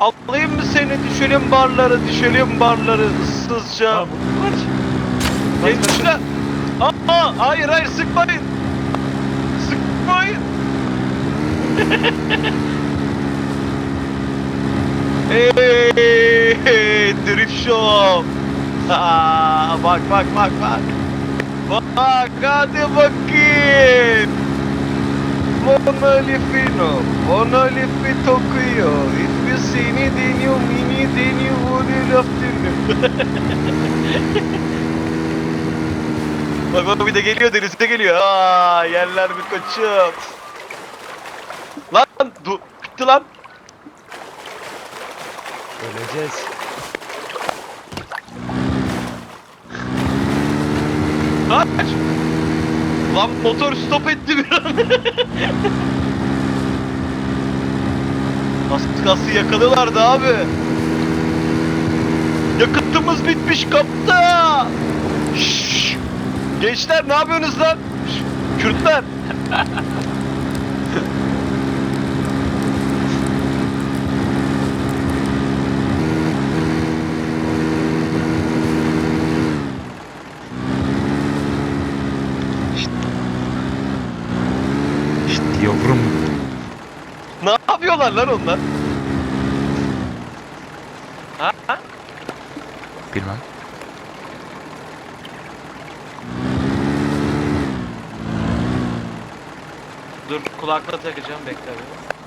Alayım mı seni? Düşelim barları, düşelim barları ıssızca. Tamam. Kaç. Gençler. Aa, hayır hayır sıkmayın. Sıkmayın. hey, drift show. Aa, bak bak bak bak. Bak hadi bakayım. Monolifino, monolifi Tokyo. If you see Bak bak bir de geliyor denize geliyor. Aa yerler bir koçum. Lan du bitti lan. Öleceğiz. Kaç. Lan motor stop etti bir an. Kalsın yakalıyorlardı abi. Yakıtımız bitmiş kapta. Şşş. Gençler ne yapıyorsunuz lan? Şşş, Kürtler. Yavrum. Ne yapıyorlar lan onlar? Bilmem. Dur kulaklığı takacağım bekle bir.